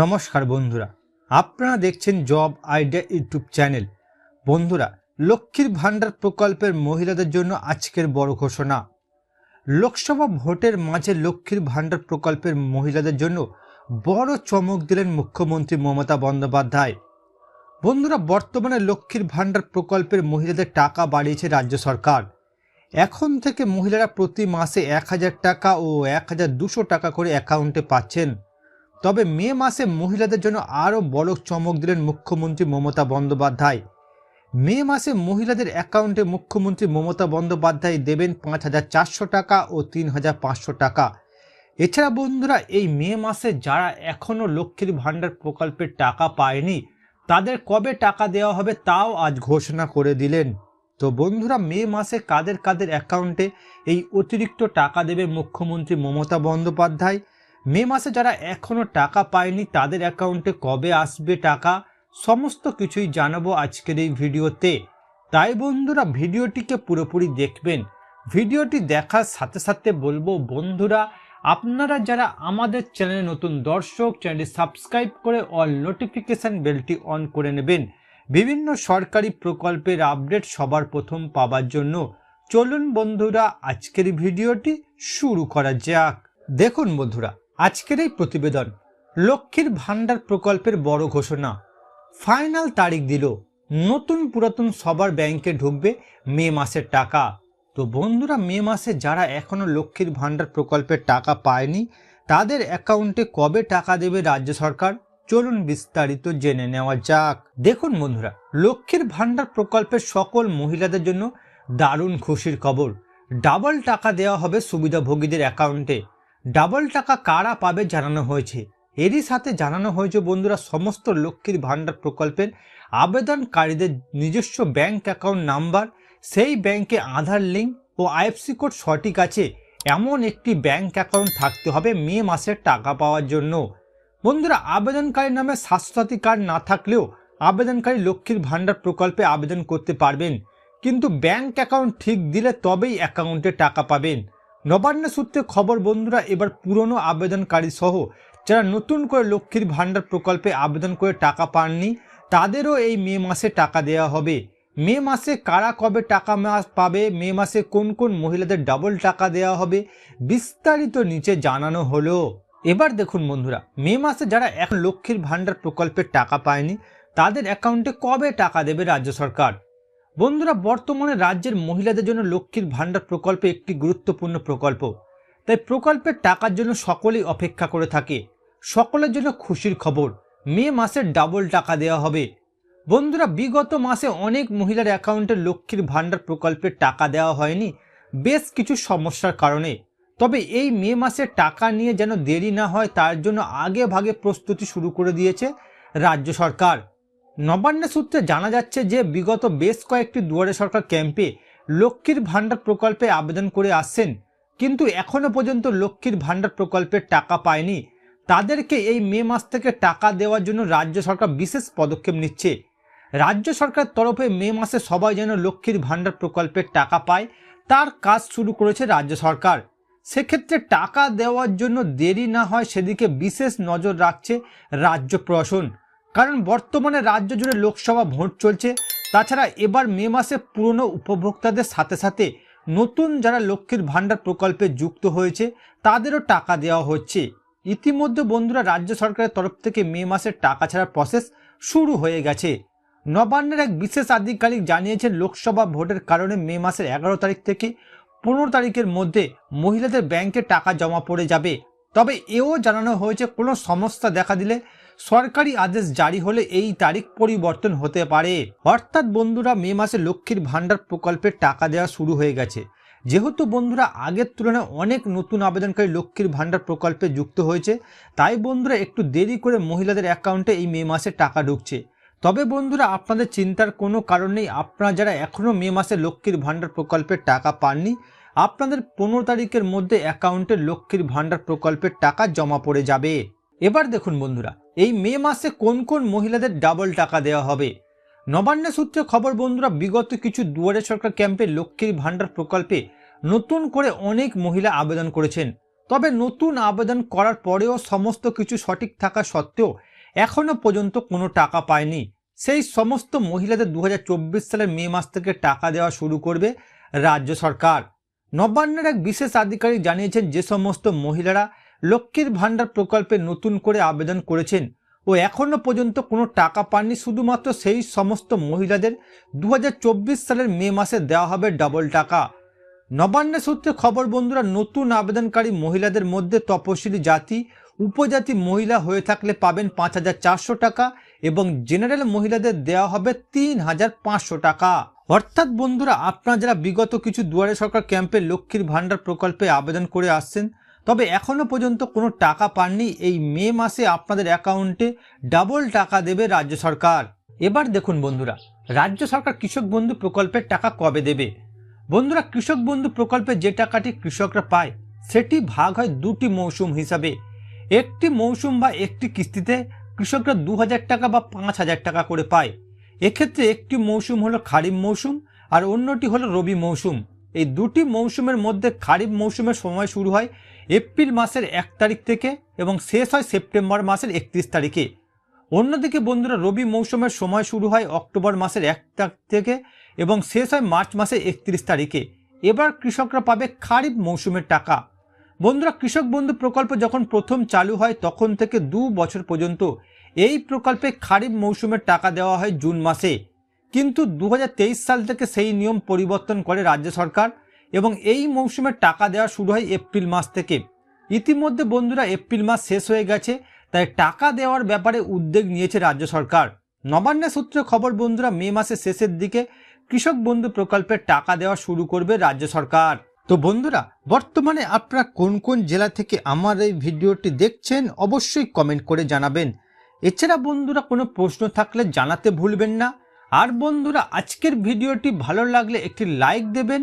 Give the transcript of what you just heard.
নমস্কার বন্ধুরা, আপনারা দেখছেন জব আইডিয়া ইউটিউব চ্যানেল। বন্ধুরা, লক্ষ্মীর ভাণ্ডার প্রকল্পের মহিলাদের জন্য আজকের বড় ঘোষণা। লোকসভা ভোটের মাঝে লক্ষ্মীর ভাণ্ডার প্রকল্পের মহিলাদের জন্য বড় চমক দিলেন মুখ্যমন্ত্রী মমতা বন্দ্যোপাধ্যায়। বন্ধুরা, বর্তমানে লক্ষ্মীর ভাণ্ডার প্রকল্পের মহিলাদের টাকা বাড়িয়েছে রাজ্য সরকার। এখন থেকে মহিলারা প্রতি মাসে এক হাজার টাকা ও এক হাজার দুশো টাকা করে অ্যাকাউন্টে পাচ্ছেন। তবে মে মাসে মহিলাদের জন্য আরও বড় চমক দিলেন মুখ্যমন্ত্রী মমতা বন্দ্যোপাধ্যায়। মে মাসে মহিলাদের অ্যাকাউন্টে মুখ্যমন্ত্রী মমতা বন্দ্যোপাধ্যায় দেবেন পাঁচ হাজার চারশো টাকা ও তিন হাজার পাঁচশো টাকা। এছাড়া বন্ধুরা, এই মে মাসে যারা এখনও লক্ষ্মীর ভাণ্ডার প্রকল্পের টাকা পায়নি, তাদের কবে টাকা দেওয়া হবে তাও আজ ঘোষণা করে দিলেন। তো বন্ধুরা, মে মাসে কাদের কাদের অ্যাকাউন্টে এই অতিরিক্ত টাকা দেবে মুখ্যমন্ত্রী মমতা বন্দ্যোপাধ্যায়? মে মাসে যারা এখনও টাকা পায়নি, তাদের অ্যাকাউন্টে কবে আসবে টাকা, সমস্ত কিছুই জানাব আজকের এই ভিডিওতে। তাই বন্ধুরা, ভিডিওটিকে পুরোপুরি দেখবেন। ভিডিওটি দেখার সাথে সাথে বলব, বন্ধুরা, আপনারা যারা আমাদের চ্যানেলে নতুন দর্শক, চ্যানেলটি সাবস্ক্রাইব করে অল নোটিফিকেশান বেলটি অন করে নেবেন। বিভিন্ন সরকারি প্রকল্পের আপডেট সবার প্রথম পাবার জন্য। চলুন বন্ধুরা, আজকের ভিডিওটি শুরু করা যাক। দেখুন বন্ধুরা আজকের এই প্রতিবেদন লক্ষ্মীর ভাণ্ডার প্রকল্পের বড় ঘোষণা। ফাইনাল তারিখ দিল। নতুন পুরাতন সবার ব্যাংকে ঢুকবে মে মাসের টাকা। তো বন্ধুরা, মে মাসে যারা এখনও লক্ষ্মীর ভাণ্ডার প্রকল্পের টাকা পায়নি, তাদের অ্যাকাউন্টে কবে টাকা দেবে রাজ্য সরকার? চলুন বিস্তারিত জেনে নেওয়া যাক। দেখুন বন্ধুরা, লক্ষ্মীর ভাণ্ডার প্রকল্পের সকল মহিলাদের জন্য দারুণ খুশির খবর। ডাবল টাকা দেওয়া হবে সুবিধাভোগীদের অ্যাকাউন্টে। ডাবল টাকা কারা পাবে জানানো হয়েছে। এরই সাথে জানানো হয়েছে বন্ধুরা, সমস্ত লক্ষ্মীর ভাণ্ডার প্রকল্পের আবেদনকারীদের নিজস্ব ব্যাংক অ্যাকাউন্ট নাম্বার। সেই ব্যাংকে আধার লিঙ্ক ও আইএফসি কোড সঠিক আছে। এমন একটি ব্যাংক অ্যাকাউন্ট থাকতে হবে মে মাসের টাকা পাওয়ার জন্য। বন্ধুরা, আবেদনকারীর নামে স্বাস্থ্যসাথী কার্ড না থাকলেও আবেদনকারী লক্ষ্মীর ভাণ্ডার প্রকল্পে আবেদন করতে পারবেন। কিন্তু ব্যাংক অ্যাকাউন্ট ঠিক দিলে তবেই অ্যাকাউন্টে টাকা পাবেন। নবান্ন সূত্রে খবর, বন্ধুরা, এবার পুরনো আবেদনকারী সহ যারা নতুন করে লক্ষ্মীর ভাণ্ডার প্রকল্পে আবেদন করে টাকা পাননি, তাদেরও এই মে মাসে টাকা দেওয়া হবে। মে মাসে কারা কবে টাকা মাস পাবে, মে মাসে কোন কোন মহিলাদের ডাবল টাকা দেওয়া হবে, বিস্তারিত নিচে জানানো হলো। এবার দেখুন, বন্ধুরা, মে মাসে যারা এখন লক্ষ্মীর ভাণ্ডার প্রকল্পের টাকা পায়নি, তাদের অ্যাকাউন্টে কবে টাকা দেবে রাজ্য সরকার? বন্ধুরা, বর্তমানে রাজ্যের মহিলাদের জন্য লক্ষ্মীর ভাণ্ডার প্রকল্প একটি গুরুত্বপূর্ণ প্রকল্প। তাই প্রকল্পের টাকার জন্য সকলেই অপেক্ষা করে থাকে। সকলের জন্য খুশির খবর, মে মাসে ডাবল টাকা দেওয়া হবে। বন্ধুরা, বিগত মাসে অনেক মহিলার অ্যাকাউন্টে লক্ষ্মীর ভাণ্ডার প্রকল্পের টাকা দেওয়া হয়নি, বেশ কিছু সমস্যার কারণে। তবে এই মে মাসে টাকা নিয়ে যেন দেরি না হয়, তার জন্য আগে ভাগে প্রস্তুতি শুরু করে দিয়েছে রাজ্য সরকার। নবান্ন সূত্রে জানা যাচ্ছে যে বিগত বেশ কয়েকটি দুয়ারে সরকার ক্যাম্পে লক্ষ্মীর ভাণ্ডার প্রকল্পে আবেদন করে আসছেন, কিন্তু এখনও পর্যন্ত লক্ষ্মীর ভাণ্ডার প্রকল্পের টাকা পায়নি। তাদেরকে এই মে মাস থেকে টাকা দেওয়ার জন্য রাজ্য সরকার বিশেষ পদক্ষেপ নিচ্ছে। রাজ্য সরকার তরফে মে মাসে সবাই যেন লক্ষ্মীর ভাণ্ডার প্রকল্পের টাকা পায়, তার কাজ শুরু করেছে রাজ্য সরকার। সেক্ষেত্রে টাকা দেওয়ার জন্য দেরি না হয় সেদিকে বিশেষ নজর রাখছে রাজ্য প্রশাসন। কারণ বর্তমানে রাজ্য জুড়ে লোকসভা ভোট চলছে। তাছাড়া এবার মে মাসে পুরনো উপভোক্তাদের সাথে সাথে নতুন যারা লক্ষ্মীর ভাণ্ডার প্রকল্পে যুক্ত হয়েছে, তাদেরও টাকা দেওয়া হচ্ছে। ইতিমধ্যে বন্ধুরা, রাজ্য সরকারের তরফ থেকে মে মাসের টাকা ছাড়ার প্রসেস শুরু হয়ে গেছে। নবান্নের এক বিশেষ আধিকারিক জানিয়েছেন, লোকসভা ভোটের কারণে মে মাসের এগারো তারিখ থেকে পনেরো তারিখের মধ্যে মহিলাদের ব্যাংকে টাকা জমা পড়ে যাবে। তবে এও জানানো হয়েছে, কোনো সমস্যা দেখা দিলে সরকারি আদেশ জারি হলে এই তারিখ পরিবর্তন হতে পারে। অর্থাৎ বন্ধুরা, মে মাসে লক্ষ্মীর ভাণ্ডার প্রকল্পের টাকা দেওয়া শুরু হয়ে গেছে। যেহেতু বন্ধুরা, আগের তুলনায় অনেক নতুন আবেদনকারী লক্ষ্মীর ভাণ্ডার প্রকল্পে যুক্ত হয়েছে, তাই বন্ধুরা, একটু দেরি করে মহিলাদের অ্যাকাউন্টে এই মে মাসে টাকা ঢুকছে। তবে বন্ধুরা, আপনাদের চিন্তার কোনো কারণ নেই। আপনারা যারা এখনও মে মাসে লক্ষ্মীর ভাণ্ডার প্রকল্পের টাকা পাননি, আপনাদের পনেরো তারিখের মধ্যে অ্যাকাউন্টে লক্ষ্মীর ভাণ্ডার প্রকল্পের টাকা জমা পড়ে যাবে। এবার দেখুন বন্ধুরা, এই মে মাসে কোন কোন মহিলাদের ডাবল টাকা দেওয়া হবে? নবান্ন সূত্রে খবর বন্ধুরা, বিগত কিছু দুয়ারে সরকার ক্যাম্পে লক্ষ্মীর ভাণ্ডার প্রকল্পে নতুন করে অনেক মহিলা আবেদন করেছেন। তবে নতুন আবেদন করার পরেও সমস্ত কিছু সঠিক থাকা সত্ত্বেও এখনও পর্যন্ত কোনো টাকা পায়নি। সেই সমস্ত মহিলাদের দু হাজার চব্বিশ সালের মে মাস থেকে টাকা দেওয়া শুরু করবে রাজ্য সরকার। নবান্নের এক বিশেষ আধিকারিক জানিয়েছেন, যে সমস্ত মহিলারা লক্ষ্মীর ভাণ্ডার প্রকল্পে নতুন করে আবেদন করেছেন ও এখনও পর্যন্ত কোনো টাকা পাননি, শুধুমাত্র সেই সমস্ত মহিলাদের দু হাজার চব্বিশ সালের মে মাসে দেওয়া হবে ডাবল টাকা। নবান্ন সূত্রে খবর, বন্ধুরা, নতুন আবেদনকারী মহিলাদের মধ্যে তপশিলি জাতি, উপজাতি মহিলা হয়ে থাকলে পাবেন পাঁচ হাজার চারশো টাকা এবং জেনারেল মহিলাদের দেওয়া হবে তিন হাজার পাঁচশো টাকা। অর্থাৎ, বন্ধুরা, আপনারা যারা বিগত কিছু দুয়ারে সরকার ক্যাম্পে লক্ষ্মীর ভাণ্ডার প্রকল্পে আবেদন করে আসছেন তবে এখনও পর্যন্ত কোনো টাকা পাননি এই মে মাসে আপনাদের অ্যাকাউন্টে ডাবল টাকা দেবে রাজ্য সরকার। এবার দেখুন বন্ধুরা, রাজ্য সরকার কৃষক বন্ধু প্রকল্পের টাকা কবে দেবে? বন্ধুরা, কৃষক বন্ধু প্রকল্পে যে টাকাটি কৃষকরা পায়, সেটি ভাগ হয় দুটি মৌসুম হিসাবে। একটি মৌসুম বা একটি কিস্তিতে কৃষকরা দু হাজার টাকা বা পাঁচ হাজার টাকা করে পায়। এক্ষেত্রে একটি মৌসুম হলো খারিফ মৌসুম আর অন্যটি হলো রবি মৌসুম। এই দুটি মৌসুমের মধ্যে খারিফ মৌসুমের সময় শুরু হয় এপ্রিল মাসের এক তারিখ থেকে এবং শেষ হয় সেপ্টেম্বর মাসের একত্রিশ তারিখে। অন্যদিকে বন্ধুরা, রবি মৌসুমের সময় শুরু হয় অক্টোবর মাসের এক তারিখ থেকে এবং শেষ হয় মার্চ মাসের একত্রিশ তারিখে। এবার কৃষকরা পাবে খারিফ মৌসুমের টাকা। বন্ধুরা, কৃষক বন্ধু প্রকল্প যখন প্রথম চালু হয়, তখন থেকে দু বছর পর্যন্ত এই প্রকল্পে খারিফ মৌসুমের টাকা দেওয়া হয় জুন মাসে। কিন্তু দু হাজার তেইশ সাল থেকে সেই নিয়ম পরিবর্তন করে রাজ্য সরকার এবং এই মৌসুমের টাকা দেওয়া শুরু হয় এপ্রিল মাস থেকে। ইতিমধ্যে বন্ধুরা, এপ্রিল মাস শেষ হয়ে গেছে, তাই টাকা দেওয়ার ব্যাপারে উদ্যোগ নিয়েছে রাজ্য সরকার। নবান্ন সূত্রে খবর, বন্ধুরা, মে মাসের শেষের দিকে কৃষক বন্ধু প্রকল্পের টাকা দেওয়া শুরু করবে রাজ্য সরকার। তো বন্ধুরা, বর্তমানে আপনারা কোন কোন জেলা থেকে আমার এই ভিডিওটি দেখছেন, অবশ্যই কমেন্ট করে জানাবেন। এছাড়া বন্ধুরা, কোনো প্রশ্ন থাকলে জানাতে ভুলবেন না। আর বন্ধুরা, আজকের ভিডিওটি ভালো লাগলে একটি লাইক দেবেন